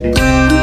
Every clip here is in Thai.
เ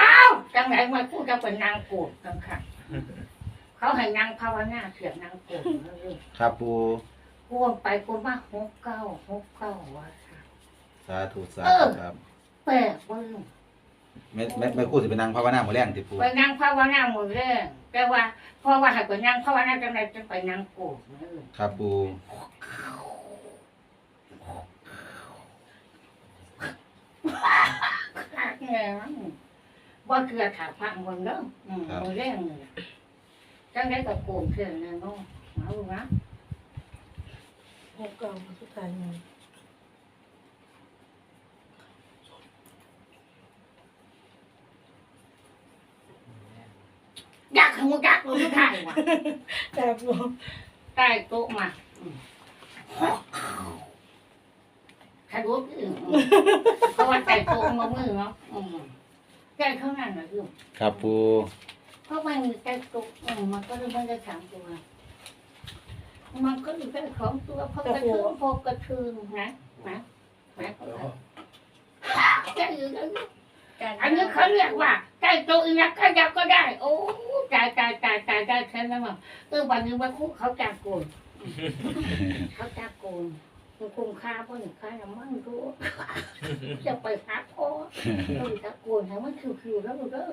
อ้าจังไหนมาพูดจะเป็นนางโกดกันค่ะ เขาให้นางภาวนาเสียงนางโกดแล้วเลยครับปูกวนไปกวนมาหกเก้าหกเก้าว่าค่ะ สาธุสาเอธุอครับ แปลกเว่าแม่แม่แม่ครู่สิเป็นนางภาวนาหมดแรงติปู ไปนางภาวนาหมดเลย แต่ว่าเพราะว่าให้ไปนางภาวนาจังไหนจะไปนางโกดนั่นเลยครับปูขาดแง่ว่าเกลือขาดพังบนเด้ออืมมือแรงเลยจังได้กับโกนเพื่อนแน่นอนเอาลูกนะหกเก้าสุดท้าย อยากให้มึงอยากรู้ทุกทางว่ะแต่บอใต้โต๊ะมาอืมใครรู้อื่นเพราะว่าใต้โต๊ะมามือเนาะอืมใกล้เท่านั้นนะคือครับปูเพราะมันมีใต้โต๊ะอืมมันก็เลยไม่ได้สามตัว มันก็อยู่แค่สองตัวเพราะกระชือพอกระชือนะนะนะแค่อยู่แล้วอันนี้เขาเรียกว่าใต้โต๊ะอีนักขยับก็ได้ โอ้จ่ายจ่ายจ่าย จ่ายได้แค่นั้นมั้งเออวันนี้วันคุกเขาจากโกนเขาจะโกนมันคุ้มค่าเพราะหนึ่งค่าน้ำมันรู้จะไปพักพอเราจะโกนให้มันคิวๆแล้วดูเด้อ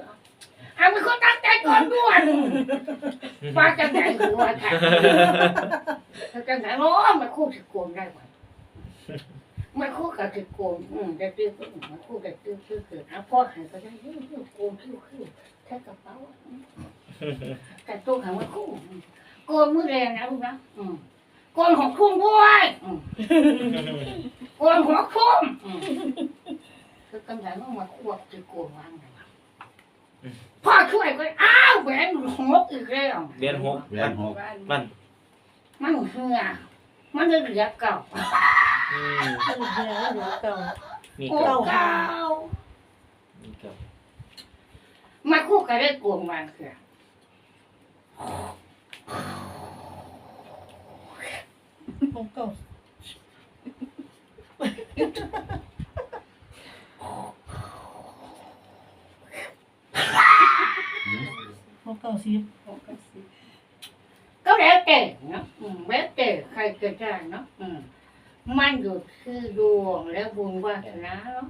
เอาเป็นคนตั้งใจก่อนด้วยว่าจะไหนหรือว่าค่ะจะไหนโอ้มันคู่จะโกนได้ไหมมันคู่กับจะโกนอืมจะตื้อก็มันคู่กับตื้อตื้อคือเอาพ่อหายก็ได้ตื้อตื้อโกนคิวๆแค่กระเป๋า แต่ตัวหางมันคู่โกนมือแรงนะลูกนะอืมโกนหัวคุ้มด้วยอืมโกนหัวคุ้มอืมคือกำลังต้องมาควบคือโกนวางเลยวะพ่อช่วยก็อ้าวแหวนหกอีกแล้วเรียนหกแหวนหกมันมันเหือมันเลยเหลือเก่าอืมมันเฮียแล้วเหลือเก่ามีโกเก่านเก่ามีเก่ามาคู่กันได้โกนวางคือ หกเก้าหกเก้าสิบก็แล้วแต่เนาะอืมแล้วแต่ใครจะได้เนาะอืมมันอยู่คือดวงและบุญวาสนาเนาะ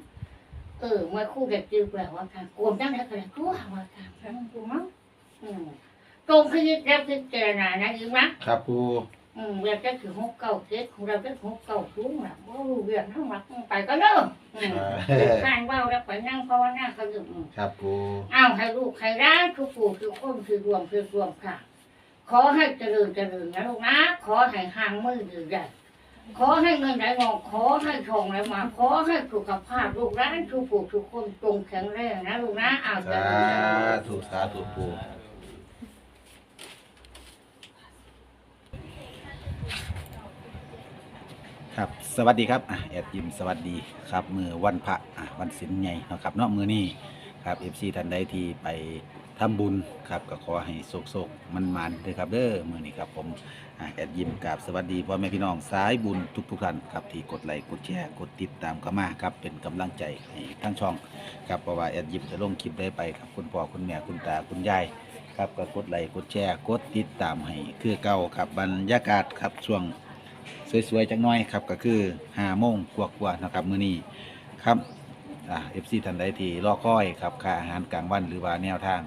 เออมาคู่กันจือแปลว่าการโกนตั้งแต่กระตัวว่าการใช่ไหมกูมั้งอืมตรงพิจิตรแล้วพิจารณานะอีกนะครับปู อืมเราจะถือหกเก้าเจ็ดของเราจะหกเก้าสูงนะว่ารู้เรื่องทั้งหมดไปก็เริ่มอืมข้างเบ้าแล้วไปนั่งภาวนาเขาอยู่อืมครับปูอ้าวให้ลูกให้ร้านคือปู่คือคนคือรวมคือรวมค่ะ ขอให้เจริญเจริญนะลูกนะขอให้ห่างมือดื้อใหญ่ขอให้เงินไหลงอกขอให้ทองไหลมาขอให้สุขภาพลูกร้านทุกผู้ทุกคนจงแข็งแรงนะลูกนะอ้าวเจสาริญเจริญธุสาธุปู ครับสวัสดีครับอะแอดยิมสวัสดีครับมือวันพระอะวันศีลใหญ่เนาะครับเนาะมือนี้ครับเอฟซีท่านใดที่ไปทำบุญครับก็ขอให้โศกโศกมันมันๆด้วยครับเด้อมือนี้ครับผมอะแอดยิมกับสวัสดีพ่อแม่พี่น้องสายบุญทุกทุกท่านครับที่กดไลค์กดแชร์กดติดตามเข้ามาครับเป็นกำลังใจให้ทั้งช่องครับเพราะว่าแอดยิมจะลงคลิปได้ไปครับคุณพ่อคุณแม่คุณตาคุณยายครับก็กดไลค์กดแชร์กดติดตามให้คือเก่าครับบรรยากาศครับช่วง สวยๆจักหน้อยครับก็คือห้าโมงกว่าๆนะครับมื้อนี้ครับเอฟซีท่านใดที่รอคอยครับค่าอาหารกลางวันหรือว่าแนวทาง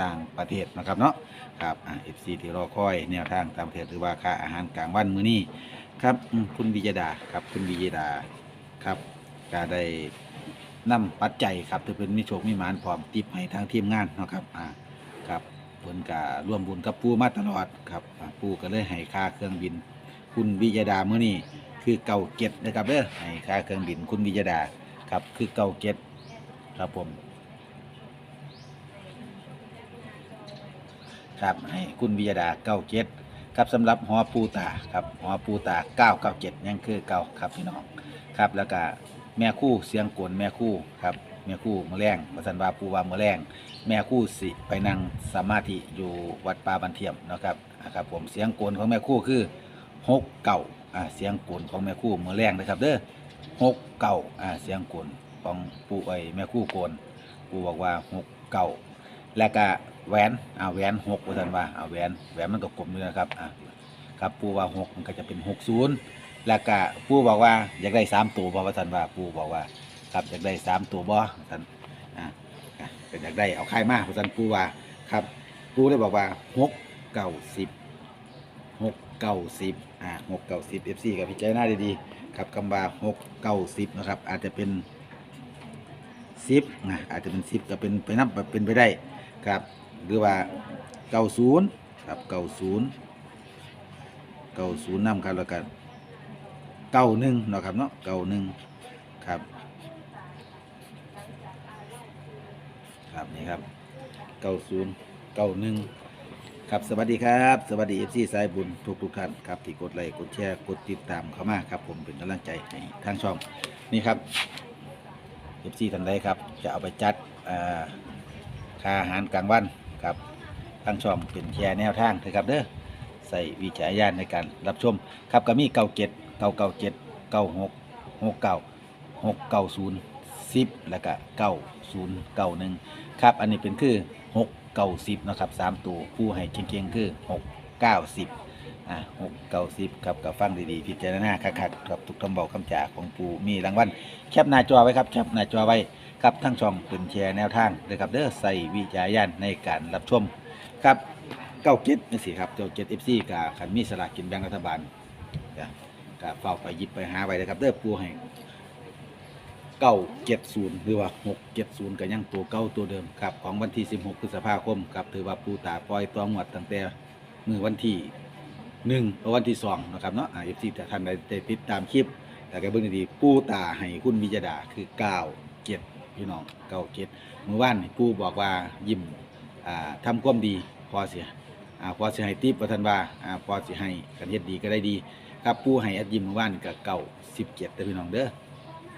ต่างประเทศนะครับเนาะครับเอฟซีที่รอคอยแนวทางต่างประเทศหรือว่าค่าอาหารกลางวันมื้อนี้ครับคุณวิยดาครับคุณวิยดาครับก็ได้นำปัจจัยครับถือเป็นมิโชคมิหมานพร้อมติบให้ทางทีมงานนะครับอ่าครับเพิ่นก็ร่วมบุญกับปูมาตลอดครับปูก็เลยให้ค่าเครื่องบิน คุณวิยดาเมื้อนี้คือเก่าเก็ดนะครับเด้อให้ค่าเครื่องบินคุณวิยดาครับคือเก่าเก็ดครับผมครับให้คุณวิยดาเก้าเจ็ดครับสำหรับหอปูตาครับหอปูตาเก้าเก้าเจ็ดยังคือเก่าครับพี่น้องครับแล้วก็แม่คู่เสียงกวนแม่คู่ครับแม่คู่มะแรงประสันวาปูวามะแรงแม่คู่สิไปนั่งสมาธิอยู่วัดป่าบันเทียมนะครับนะครับผมเสียงกวนของแม่คู่คือ หกเก่าอ่าเสียงกวนของแม่คู่มะแรงนะครับเด้อหกเก่าอ่าเสียงกวนของปูไอแม่คู่โกนปูบอกว่าหกเก่าแล้วก็แหวนอ่าแหวนหกว่าท่านว่าอ่าแหวนแหวนมันก็กลมด้วยนะครับอ่าครับปูว่าหกมันก็จะเป็นหกศูนย์แล้วก็ปูบอกว่าอยากได้สามตัวบ่ว่าท่านว่าปูบอกว่าครับอยากได้สามตัวบ่ท่านอ่าอ่อยากได้เอาค่ายมากท่านปูว่าครับปูได้บอกว่าหกเก้าสิบ เก้าสิบอ่าหกเก้าสิบเอฟซีกับพิจารณาดีๆครับคำว่าหกเก้าสิบนะครับ อาจจะเป็นสิบนะอาจจะเป็นสิบก็เป็นไปนับเป็นไปได้ครับ หรือว่าเก้าศูนย์ครับเก้าศูนย์เก้าศูนย์นำครับแล้วก็เก้าหนึ่งเนาะครับเนาะเก้าหนึ่งครับ ครับนี่ครับเก้าศูนย์เก้าหนึ่ง ครับสวัสดีครับ สวัสดีเอฟซีสายบุญทุกทุกท่านครับที่กดไลค์กดแชร์กดติดตามเข้ามาครับ ผมเป็นกำลังใจให้ทางช่องนี่ครับเอฟซีท่านใดครับ จะเอาไปจัดค่าอาหารกลางวันครับทางช่องเป็นแชร์แนวทางนะครับเด้อใส่วิจารณญาณในการรับชม ครับก็มีเก้าเจ็ดเก้าเก้าเจ็ดเก้าหกหกเก้าหกเก้าศูนย์สิบแล้วก็เก้าศูนย์เก้าหนึ่งครับ อันนี้เป็นคือ เก้าสิบนะครับสามตัวผู้ให้เก่งๆคือหกเก้าสิบอ่าหกเก้าสิบครับกับฟังดีๆพิจารณาคักๆครับทุกคำบอกคำจ่าของปูมีรางวัลแคปหน้าจอไว้ครับแคปหน้าจอไว้ครับทั้งช่องเป็นแชร์แนวทางเลยครับเด้อใส่วิจารณญาณในการรับชมครับเก้าเก็ดนี่สิครับเก้าเก็ดเอฟซีกับขันมีสลากกินแบ่งรัฐบาลกับเฝ้าไปหยิบไปหาไว้เลยครับเด้อปูให้ เก้าเจ็ดศูนย์หรือว่าหกเจ็ดศูนย์ก็ยังตัวเก้าตัวเดิมครับของวันที่สิบหกพฤษภาคมครับถือว่าปูตาปล่อยตัวงวดตั้งแต่มือวันที่หนึ่งเอาวันที่สองนะครับเนาะเอฟซีแต่ท่านใดได้ติดตามคลิป แต่ก็เบิ่งดีๆปูตาให้คุณวิจดาคือเก้าเจ็ดพี่น้องเก้าเจ็ดเมื่อวานปูบอกว่ายิ้มอ่าทำความดีพอเสียอ่าพอสิให้ติปประทันว่าอ่าพอสิให้กันเฮ็ดดีก็ได้ดีครับปูให้แอดยิ้มเมื่อวานก็เก้าสิบเจ็ดเด้อพี่น้องเด้อ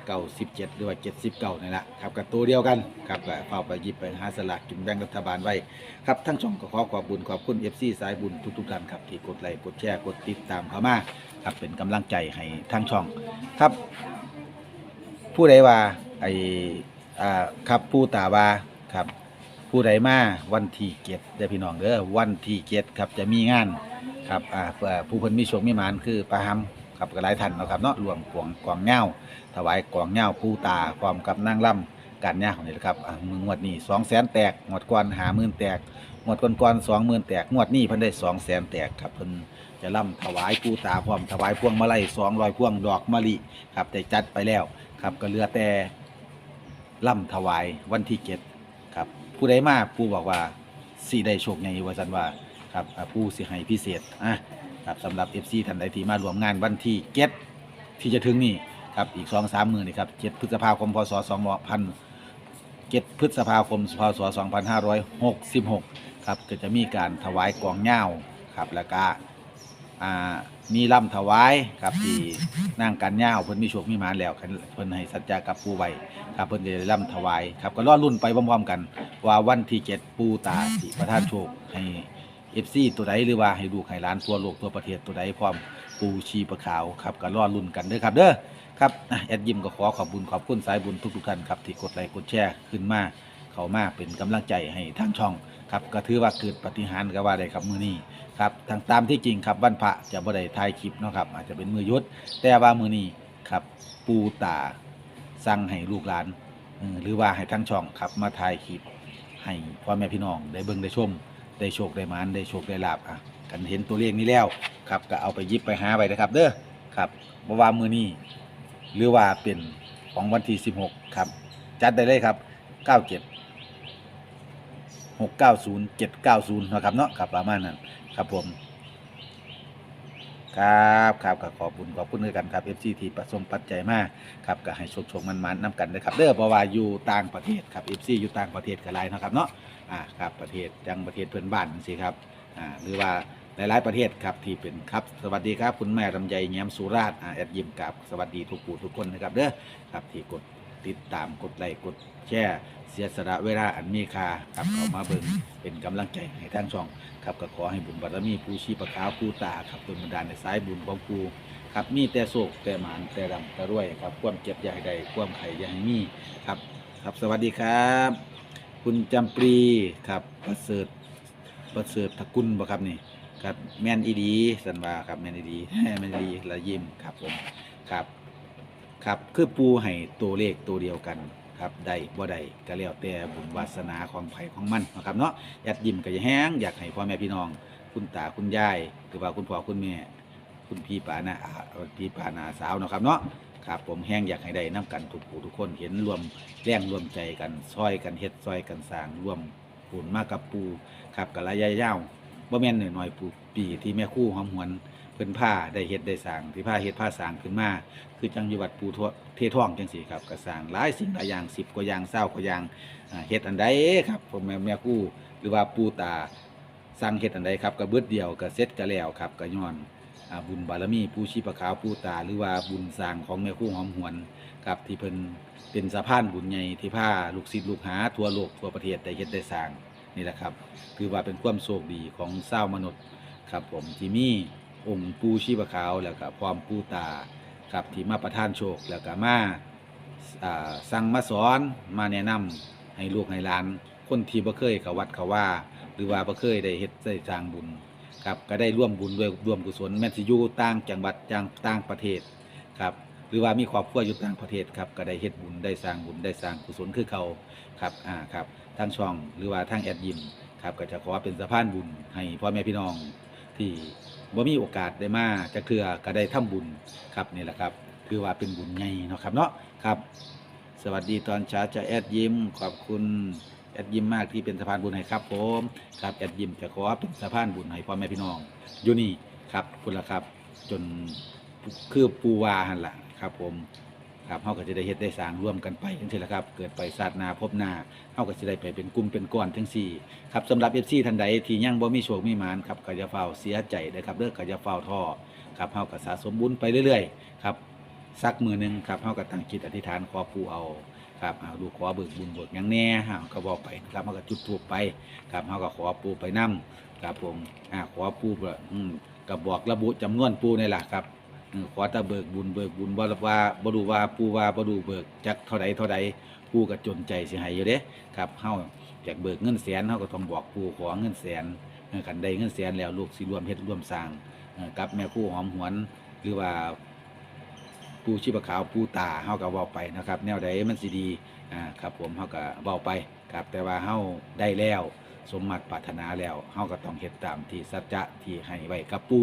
เก้าสิบเจ็ดหรือว่าเจ็ดสิบเก้านี่แหละครับกับตัวเดียวกันครับก็เฝ้าไปหยิบไปหาสลากกินแบ่งรัฐบาลไว้ครับทั้งช่องก็ขอขอบคุญขอบคุณเอฟซีสายบุญทุกๆท่านครับที่กดไลค์กดแชร์กดติดตามเข้ามาครับเป็นกำลังใจให้ทั้งช่องครับ ผู้ใดว่าไออ่าครับผู้ตาว่าครับ ผู้ใดมาวันที่เจ็ดเด้อพี่น้องเด้อวันที่เจ็ดครับจะมีงานครับอ่าเพื่อผู้เพิ่นมีโชคมีหมานคือปลาหำ ครับก็หลายท่านนะครับเนาะรวมกวงกวางเงาถวายกวางเงาผู้ตาพร้อมกับนางล่ำการเงานี่แหละครับอ่ามืองวดนี้สองแสนแตกงวดก่อนหาหมื่นแตกงวดก่อนๆสองหมื่นแตกงวดนี้เพิ่นได้สองแสนแตกครับเพิ่นจะล่ำถวายผู้ตาพร้อมถวายพวงมาลัยสองรอยพวงดอกมะลิครับได้จัดไปแล้วครับก็เหลือแต่ล่ำถวายวันที่เจ็ดครับผู้ใดมาผู้บอกว่าสี่ได้โชคใหญ่ว่าสันว่าครับอ่าผู้สิให้พิเศษอะ ครับสำหรับ FC ท่านใดที่มารวมงานวันที่เจ็ดที่จะถึงนี่ครับอีกสองสามมือนี่ครับเจ็ดพฤษภาคมพศสองพันเจ็ดพฤษภาคมพศสองพันห้าร้อยหกสิบหกครับก็จะมีการถวายกองเหย้าครับแล้วก็อ่ามีล่ำถวายครับที่นั่งกันย่าวเพิ่นมีโชคมีหมานแล้วเพิ่นให้สัจจากับปูไว้ครับเพิ่นจะล่ำถวายครับก็รอรุ่นไปพร้อมๆกัน ว่าวันที่เจ็ดปูตาสิประทานโชคให้ เอฟซีตัวใดหรือว่าให้ลูกให้หลานทั่วโลกทั่วประเทศตัวใดพร้อมปูชีประขาวครับก็รอรุ่นกันเด้อครับเด้อครับอะแอดยิมก็ขอขอบบุญขอบคุณสายบุญทุกๆท่านครับที่กดไลค์กดแชร์ขึ้นมาเขามาเป็นกำลังใจให้ทางช่องครับก็ถือว่าเกิดปาฏิหารย์ก็ว่าได้ครับมือนี้ครับทางตามที่จริงครับวันพระจะบ่ได้ถ่ายคลิปเนาะครับอาจจะเป็นมือยุดแต่ว่ามือนี้ครับปูตาสั่งให้ลูกหลานเออหรือว่าให้ทั้งช่องครับมาถ่ายคลิปให้พ่อแม่พี่น้องได้เบิ่งได้ชม ได้โชคได้หมานได้โชคได้ลาบอะกันเห็นตัวเลขนี้แล้วครับก็เอาไปยิบไปหาไว้นะครับ เด้อครับบ่ว่ามือนี้หรือว่าเป็นของวันที่16ครับจัดได้เลยครับ97 690 790นะครับเนาะครับประมาณนั้นครับผมครับครับก็ขอบคุญขอบคุณด้วยกันครับ FC ที่ประสมปัจจัยมากครับก็ให้โชคโชคมันๆนํกันนะครับเด้อเพราะว่าอยู่ต่างประเทศครับ FC อยู่ต่างประเทศก็หลายเนะครับเนาะ อ่าครับประเทศจังประเทศเพื่อนบ้านจังซี่ครับอ่าหรือว่าหลาย ๆ ประเทศครับที่เป็นครับสวัสดีครับ คุณแม่ลำไยแย้มสุราษฎร์อ่าแอดยิมกับสวัสดีทุกผู้ทุกคนนะครับเด้อครับที่กดติดตามกดไลค์กดแชร์เสียสละเวลาอันมีค่าครับเข้ามาเบิ่งเป็นกำลังใจให้ทางช่องครับก็ขอให้บุญบารมีผู้ชีพขาวผู้ตาครับเป็นบันดาลในสายบุญของครูครับมีแต่โศกแต่หมานแต่รำแต่รวยครับความเจ็บอย่าให้ใดความไข่อย่าให้มีครับ ครับสวัสดีครับ คุณจำปรีครับประเสริฐประเสริฐทกุลบ่ครับนี่ครับแมนอีดีสันว่าครับแมนอีดีแมนอีดีละยิ้มครับผมครับ ครับคือปูให้ตัวเลขตัวเดียวกันครับได้บ่ได้ก็แล้วแต่บุญวาสนาของไผของมันนะครับเนาะอยากยิ้มก็จะแห้งอยากให้พ่อแม่พี่น้อง คุณตาคุณยายหรือว่าคุณพ่อคุณแม่ คุณพี่ปานาอาพี่ปานาสาวนะครับเนาะ ครับผมแห้งอยากให้ได้น้กันทุกผู้ทุกคนเห็นรวมแรงรวมใจกันซอยกันเฮ็ดซอยกันสร้างรวมปูนมากกับปูครับกับระยะยาวบ่แม่นหน้อยๆปูปีที่แม่คู่หอมหวนเพิ่นผ้าได้เฮ็ดได้สร้างที่ผ้าเฮ็ดผ้าสร้างขึ้นมาคือจังอยู่วัดปูทั่วเทท่องจังซี่ครับก็สร้างหลายสิ่งหลายอย่าง10กว่าอย่าง20กว่าอย่างเฮ็ดอันใดครับผมแม่แม่คู่หรือว่าปูตาสร้างเฮ็ดอันใดครับก็เบิดเดียวก็เสร็จก็แล้วครับก็ย้อน อ่าบุญบารมีผู้ชีพขาวผู้ตาหรือว่าบุญสร้างของแม่คู่หอมหวนครับที่เพิ่นเป็นสะพานบุญใหญ่ที่พาลูกศิษย์ลูกหาทั่วโลกทั่วประเทศได้เฮ็ดได้สร้างนี่แหละครับ ถือว่าเป็นความโชคดีของชามนุษย์ครับผมที่มีองค์ปู่ชีพขาวแล้วก็พร้อมปู่ตาครับที่มาประทานโชคแล้วก็มาสั่งมาสอนมาแนะนำให้ลูกให้หลาน คนที่บ่เคยเขาวัดเขาว่า หรือว่าบ่เคยได้เฮ็ดได้สร้างบุญ ครับก็ได้ร่วมบุญด้วยร่วมกุศลแม้สิอยู่ต่างจังหวัดจังต่างประเทศครับหรือว่ามีครอบครัวอยู่ต่างประเทศครับก็ได้เฮ็ดบุญได้สร้างบุญได้สร้างกุศลคือเขาครับอ่าครับทางช่องหรือว่าทางแอดยิมครับก็จะขอเป็นสะพานบุญให้พ่อแม่พี่น้องที่บ่มีโอกาสได้มาจะเทือก็ได้ทำบุญครับนี่แหละครับคือว่าเป็นบุญใหญ่เนาะครับเนาะครับ สวัสดีตอนเช้าจะแอดยิมขอบคุณ อดยิ้มมากที่เป็นสะพานบุญให้ครับผมครับแอดยิ้มจะขอเป็นสะพานบุญให้พ่อแม่พี่น้องอยู่นี่ครับคุณละครับ จนคือปูวาหันละครับ ผมครับเฮาก็จะได้เฮ็ดได้สร้างร่วมกันไปจังซี่ละครับ เกิดไปศาสนาพบหน้าเฮาก็จะได้ไปเป็นกลุ่มเป็นก้อนทั้งสี่ครับสำหรับ FC ท่านใดที่ยังบ่มีโชคมีหมานครับก็อย่าเฝ้าเสียใจเด้อครับเด้อก็อย่าเฝ้าท้อครับเฮาก็สะสมบุญไปเรื่อยๆครับ สักมือหนึ่งครับเฮาก็ตั้งจิตอธิษฐานขอปู่เอาครับเอาดูขอเบิกบุญเบิกยังแน่ฮาก็บอกไปครับเฮาก็จุดธูปไปครับเฮาก็ขอปูไปนํครับผมอ่าขอปู่เบิกอืมก็บอกระบุจำนวนปูนี่แหละครับขอตะเบิกบุญเบิกบุญบ่ว่าบ่รู้ว่าปูว่าบ่รู้เบิกจักเท่าใดเท่าใดปู่ก็จนใจเสิให้อยู่เด้ครับเฮาอยากเบิกเงินแสนเฮาก็ต้องบอกปูขอเงินแสนกันได้เงินแสนแล้วลูกสิรวมเฮ็ดรวมสร้างกับแม่คู่หอมหวนหรือว่า ปูชีพขาวปูตาเฮาก็เว้าไปนะครับ แนวใดมันสิดีอ่าครับผมเฮาก็เว้าไปครับแต่ว่าเฮาได้แล้วสมมัติปรารถนาแล้วเฮาก็ต้องเฮ็ดตามที่สัจจะที่ให้ไว้กับปู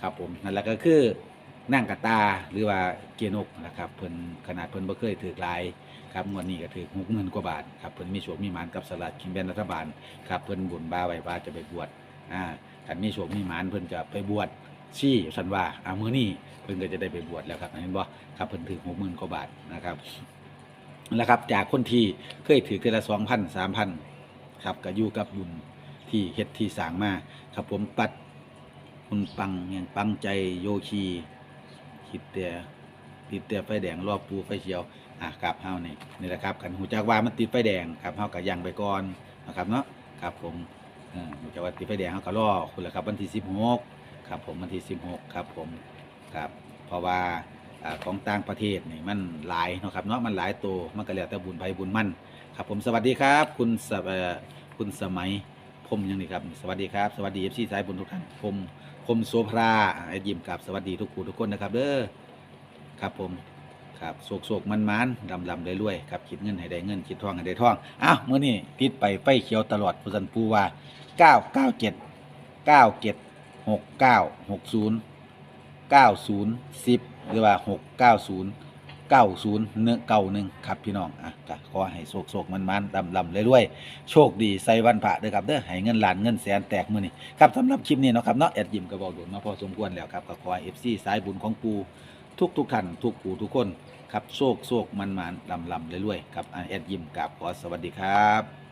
ครับผมนั่นแหละก็คือนั่งกระตาหรือว่าเกียนกนะครับเพิ่นขนาดเพิ่นบ่เคยถือลายครับงวดนี้ก็ถือ60,000กว่าบาทครับเพิ่นมีโชคมีหมานกับสลากกินแบ่งรัฐบาลครับเพิ่นบุญบาไว้ว่าจะไปบวชอ่าคันมีโชคมีหมานเพิ่นจะไปบวช ชี้สันว่าอามือนี้เพิ่นก็จะได้ไปบวชแล้วครับเห็นบ่ครับเพิ่นถือหกหมื่นกว่าบาทนะครับแล้วครับ จากคนที่เคยถือเทื่อละสองพันสามพันครับก็อยู่กับบุญที่เฮ็ดที่สางมาครับผมปัดคุณปังอย่างปังใจโยคีคิดแต่ติดแต่ไฟแดงรอบปูไฟเขียวอะครับเฮานี่นี่แหละครับกันหูจักว่ามันติดไฟแดงครับเฮาก็ยังไปก่อนนะครับเนาะครับผมเออหูจักว่าติดไฟแดงเฮาก็รอคุณแหละครับวันที่16 ครับผมวันที่16ครับผมครับเพราะว่าอของต่างประเทศนี่มันหลายเนาะครับเนาะมันหลายตัวมันก็แล้วแต่บุญไผบุญมั่นครับผมสวัสดีครับ คุณสเอ่อคุณสมัยพรมยังนี่ครับสวัสดีครับสวัสดีเอฟซีสายบุญทุกท่านพรมพมโซภราอ่ายิ้มกับสวัสดีทุกผู้ทุกคนนะครับเด้อครับผมครับโศกโศกมันมันดำลำได้รวยครับคิดเงินให้ได้เงินคิดทองให้ได้ทองอ้าวมื้อนี้ติดไปไฟเขียวตลอดผู้สันปูว่า997 97 หกเก้าหกศูนย์เก้าศูนย์สิบหรือว่าหกเก้าศูนย์เก้าศูนย์เนื้อเก้าหนึ่งครับพี่น้องอะก็ขอให้โศกโศกมันมันลำลำรวยๆโชคดีใส่วันพระเด้อครับเด้อให้เงินล้านเงินแสนแตกมือนี่ครับสำหรับคลิปนี้เนาะครับเนาะแอดยิมก็บอกโดนมาพอสมควรแล้วครับก็ขอให้เอฟซีสายบุญของปูทุกทุกๆท่านทุกผู้ทุกคนครับโชคโศกมันมันลำลำรวยๆครับแอดยิมกับขอสวัสดีครับ